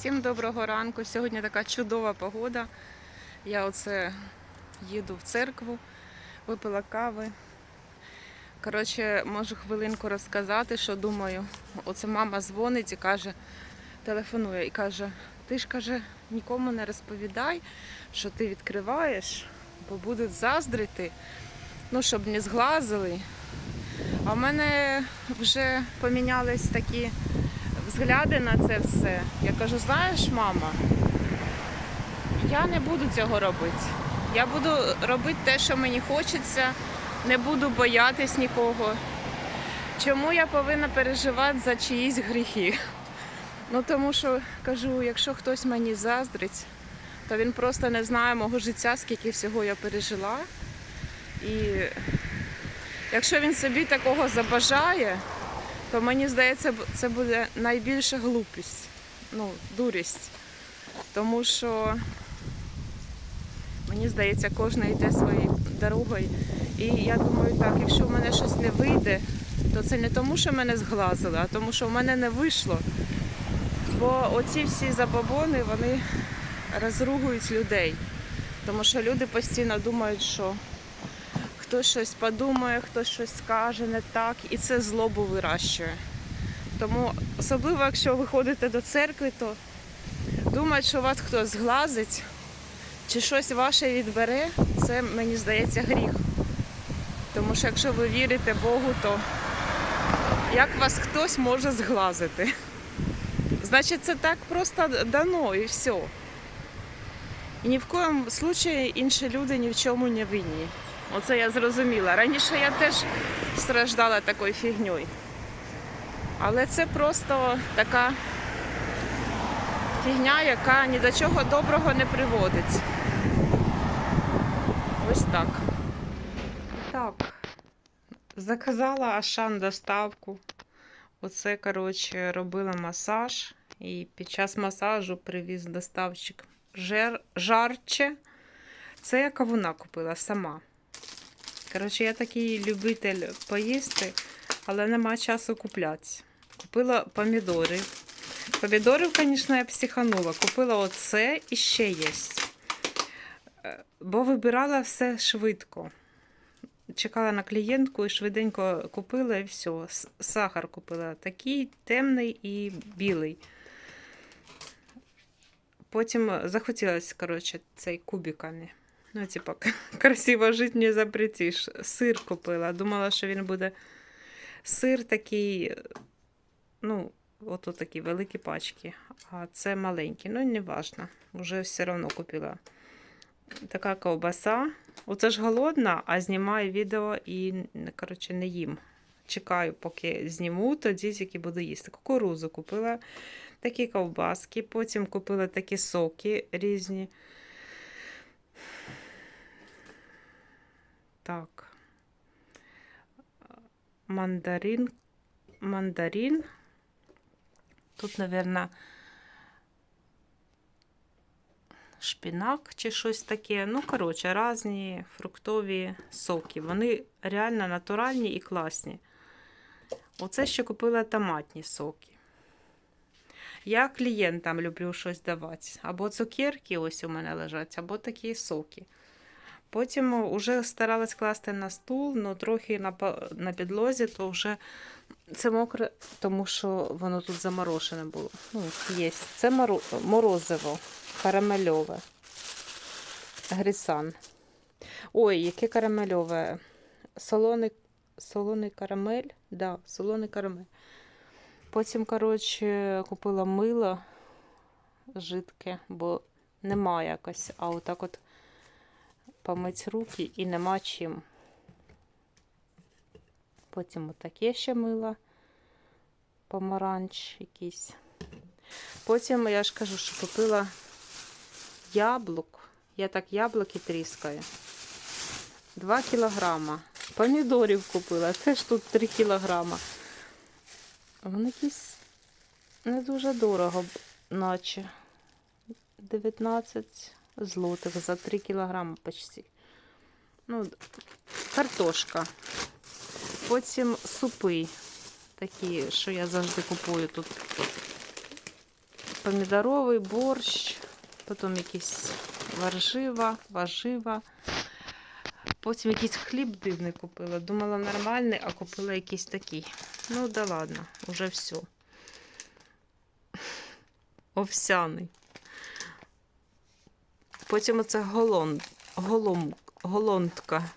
Всім доброго ранку. Сьогодні така чудова погода. Я оце їду в церкву, випила кави. Коротше, можу хвилинку розказати, що думаю. Оце мама дзвонить і каже, телефонує і каже, ти ж каже, нікому не розповідай, що ти відкриваєш, бо будуть заздрити, ну, щоб не зглазили. А в мене вже помінялись такі взгляди на це все. Я кажу, знаєш, мама, я не буду цього робити. Я буду робити те, що мені хочеться, не буду боятись нікого. Чому я повинна переживати за чиїсь гріхи? Ну тому що кажу, якщо хтось мені заздрить, то він просто не знає мого життя, скільки всього я пережила. І якщо він собі такого забажає, то мені здається, це буде найбільша глупість, ну, дурість. Тому що мені здається, кожен йде своєю дорогою. І я думаю, так, якщо в мене щось не вийде, то це не тому, що мене зглазили, а тому, що в мене не вийшло. Бо оці всі забобони, вони розругують людей. Тому що люди постійно думають, що хтось щось подумає, хтось щось скаже не так, і це злобу вирощує. Тому особливо, якщо ви ходите до церкви, то думати, що вас хтось зглазить чи щось ваше відбере, це мені здається гріх. Тому що якщо ви вірите Богу, то як вас хтось може зглазити? Значить, це так просто дано і все. І ні в коєму случаї інші люди ні в чому не винні. Оце я зрозуміла. Раніше я теж страждала такою фігньою. Але це просто така фігня, яка ні до чого доброго не приводить. Ось так. Так. Заказала Ашан доставку. Оце, коротше, робила масаж. І під час масажу привіз доставщик жер... жарче. Це я кавуна купила сама. Коротше, я такий любитель поїсти, але нема часу купляти. Купила помідори. Помідорів, звісно, я психанула. Купила оце і ще є. Е, Бо вибирала все швидко. Чекала на клієнтку і швиденько купила і все. Сахар купила такий темний і білий. Потім захотілося, коротше, цей кубиками. Ну, типа, красиво жити не запретиш. Сир купила. Думала, що він буде сир такий, ну, ото такі великі пачки. А це маленькі. Ну, не важно. Уже все одно купила. Така ковбаса. Оце ж голодна, а знімаю відео і, коротше, не їм. Чекаю, поки зніму, тоді тільки буду їсти. Кукурузу купила такі ковбаски, потім купила такі соки різні. Так. Мандарин. Мандарин. Тут, мабуть, шпінак чи щось таке. Ну, коротше, різні фруктові соки. Вони реально натуральні і класні. Оце ще купила томатні соки. Я клієнтам люблю щось давати. Або цукерки ось у мене лежать, або такі соки. Потім вже старалась класти на стул, але трохи на, на підлозі, то вже це мокре, тому що воно тут заморошене було. Ну, є. Це моро- морозиво карамельове. Грісан. Ой, яке карамельове. Солоний, солоний карамель. Да, солоний карамель. Потім, коротше, купила мило жидке, бо нема якось. А отак от помить руки і нема чим. Потім отаке ще мило. Помаранч якийсь. Потім я ж кажу, що купила яблук. Я так яблуки тріскаю. 2 кілограма. Помідорів купила. Це ж тут 3 кілограма. Вони якісь не дуже дорого, наче 19 злотих за 3 кілограми почти. Ну, картошка. Потім супи. Такі, що я завжди купую тут. помідоровий, борщ, потім якісь варжива, важива. Потім якийсь хліб дивний купила. Думала нормальний, а купила якийсь такий. Ну да ладно, уже все. Овсяний. Потім оце голон, голом, голонтка.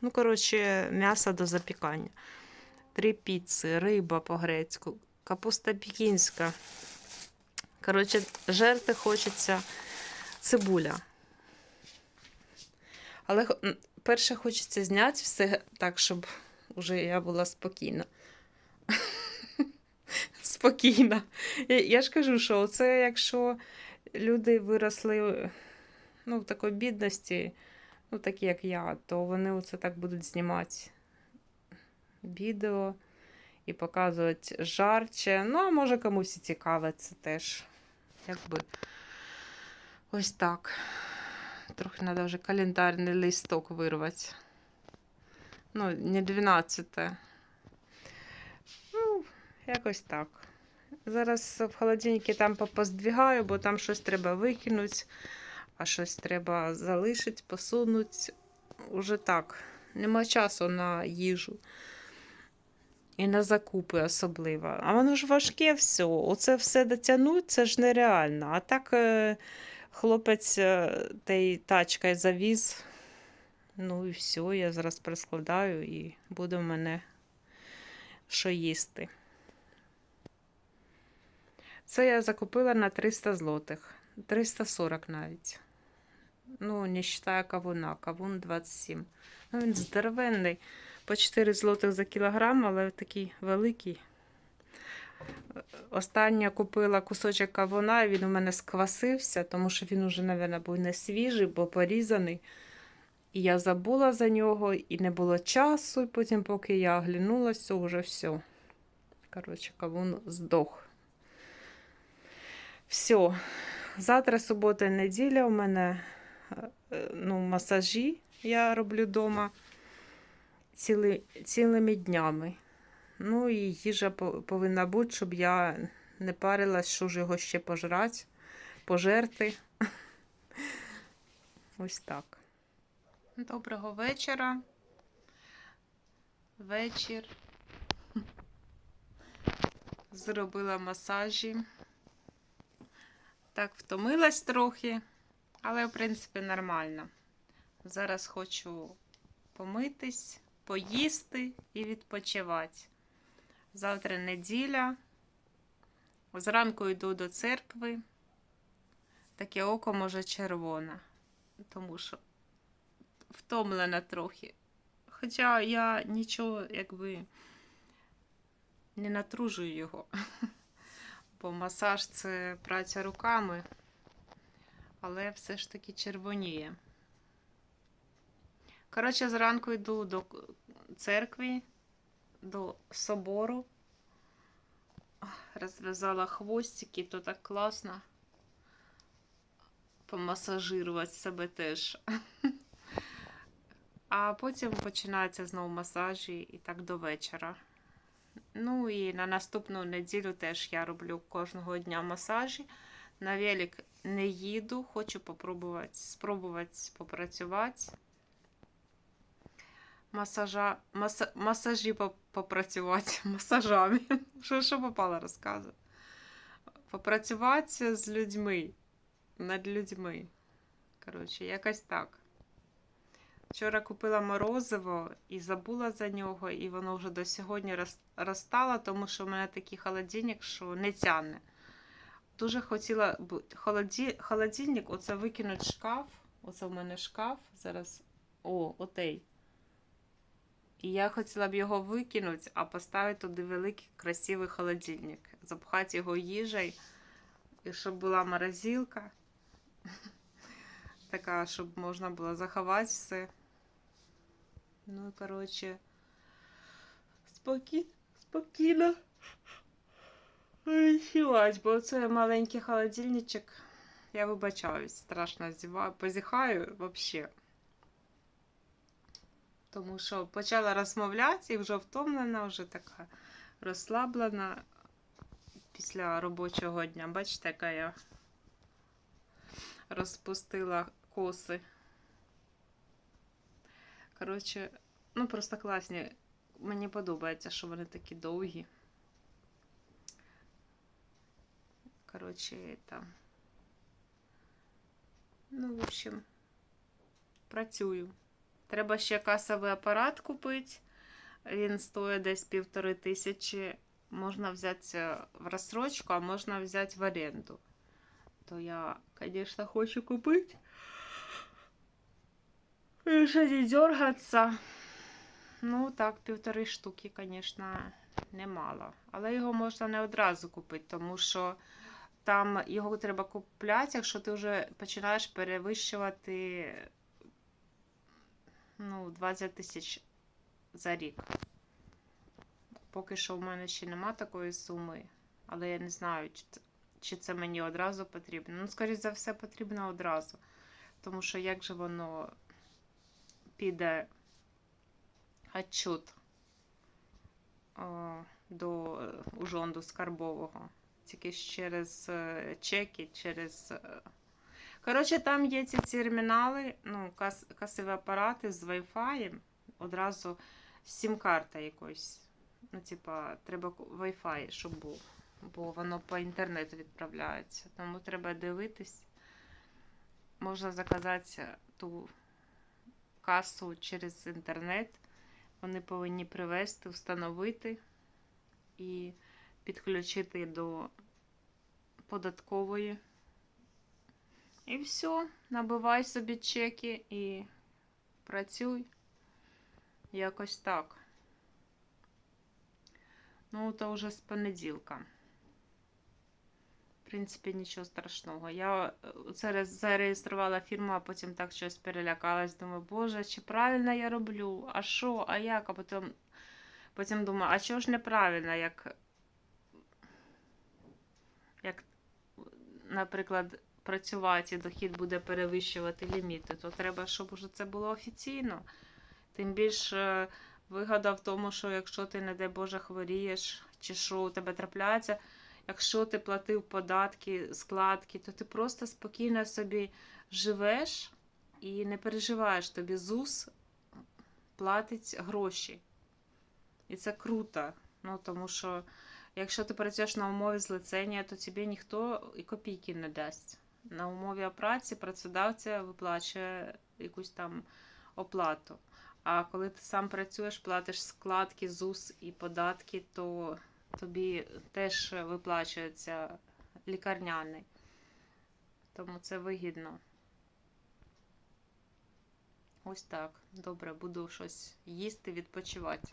Ну, коротше, м'ясо до запікання. Три піци, риба по-грецьку, капуста пекінська. Коротше, жерти хочеться цибуля. Але перше хочеться зняти все так, щоб уже я була спокійна. Спокійна. Я ж кажу, що це якщо люди виросли ну, в такій бідності, ну, такі як я, то вони оце так будуть знімати відео і показувати жарче. Ну, а може комусь і цікаве це теж. Якби ось так. Трохи треба вже календарний листок вирвати. Ну, не 12. Ну, якось так. Зараз в холодильнику там попоздвігаю, бо там щось треба викинути, а щось треба залишити, посунути. Уже так. Нема часу на їжу. І на закупи особливо. А воно ж важке все. Оце все дотягнуть, це ж нереально. А так е, хлопець е, та й тачкою завіз. Ну і все, я зараз перескладаю і буде в мене що їсти. Це я закупила на 300 злотих. 340 навіть. Ну, не вважаю кавуна. Кавун 27. Ну, він здоровенний. По 4 злотих за кілограм, але такий великий. Остання купила кусочок кавуна, і він у мене сквасився, тому що він уже, мабуть, був не свіжий, бо порізаний. І я забула за нього, і не було часу. І потім, поки я оглянулася, вже все. Коротше, кавун здох. Все. Завтра субота і неділя у мене ну, масажі я роблю вдома ціли, цілими днями. Ну і їжа повинна бути, щоб я не парилась, що ж його ще пожрати, пожерти. Ось так. Доброго вечора. Вечір. Зробила масажі. Так, втомилась трохи, але, в принципі, нормально. Зараз хочу помитись, поїсти і відпочивати. Завтра неділя. Зранку йду до церкви. Таке око може червоне, тому що втомлена трохи. Хоча я нічого, якби не натружую його. Бо масаж це праця руками, але все ж таки червоніє. Коротше, зранку йду до церкви, до собору. Розв'язала хвостики, то так класно. Помасажирувати себе теж. А потім починаються знову масажі і так до вечора. Ну і на наступну неділю теж я роблю кожного дня масажі. На велик не їду, хочу попробувати, спробувати попрацювати. Масажа, маса, масажі поп- попрацювати масажами. Що, що попало розказую. Попрацювати з людьми. Над людьми. Коротше, якось так. Вчора купила морозиво і забула за нього, і воно вже до сьогодні розтало, тому що в мене такий холодильник, що не тягне. Дуже хотіла холоді... холодильник, оце викинуть шкаф. Оце в мене шкаф. Зараз. О, отей. І я хотіла б його викинути, а поставити туди великий красивий холодильник. Запхати його їжею, і щоб була морозилка. Така, щоб можна було заховати все. Ну, і, коротше, спокі... спокійно відчувати, бо це маленький холодильничок. Я вибачаюсь, страшно зіваю, позіхаю взагалі. Тому що почала розмовляти і вже втомлена, вже така розслаблена. після робочого дня. Бачите, яка я розпустила коси. Коротше, ну просто класні. Мені подобається, що вони такі довгі. Коротше, там. Ну, в общем, працюю. Треба ще касовий апарат купити. Він стоїть десь півтори тисячі. Можна взяти в розсрочку, а можна взяти в оренду. То я, звісно, хочу купити. І ще не дергатися. Ну, так, півтори штуки, звісно, немало. Але його можна не одразу купити, тому що там його треба купляти, якщо ти вже починаєш перевищувати ну, 20 тисяч за рік. Поки що в мене ще нема такої суми, але я не знаю, чи це, мені одразу потрібно. Ну, скоріше за все, потрібно одразу. Тому що як же воно піде отчут до е, ужонду скарбового. Тільки через е, чеки, через. е, Коротше, там є ці термінали, ну, кас, касові апарати з Wi-Fi. Одразу сім-карта якось. Ну, типа, треба Wi-Fi, щоб був. Бо воно по інтернету відправляється. Тому треба дивитись. Можна заказати ту касу через інтернет. Вони повинні привезти, встановити і підключити до податкової. І все, набивай собі чеки і працюй. Якось так. Ну, то вже з понеділка. В принципі, нічого страшного. Я це зареєструвала фірму, а потім так щось перелякалась. Думаю, боже, чи правильно я роблю? А що, а як? А потім, потім думаю, а чого ж неправильно, як, наприклад, працювати і дохід буде перевищувати ліміти, то треба, щоб уже це було офіційно. Тим більше вигода в тому, що якщо ти, не дай Боже, хворієш, чи що у тебе трапляється, якщо ти платив податки, складки, то ти просто спокійно собі живеш і не переживаєш, тобі ЗУС платить гроші. І це круто. Ну, тому що якщо ти працюєш на умові злицення, то тобі ніхто і копійки не дасть. На умові праці працедавця виплачує якусь там оплату. А коли ти сам працюєш, платиш складки, ЗУС і податки, то тобі теж виплачується лікарняний. Тому це вигідно. Ось так. Добре, буду щось їсти, відпочивати.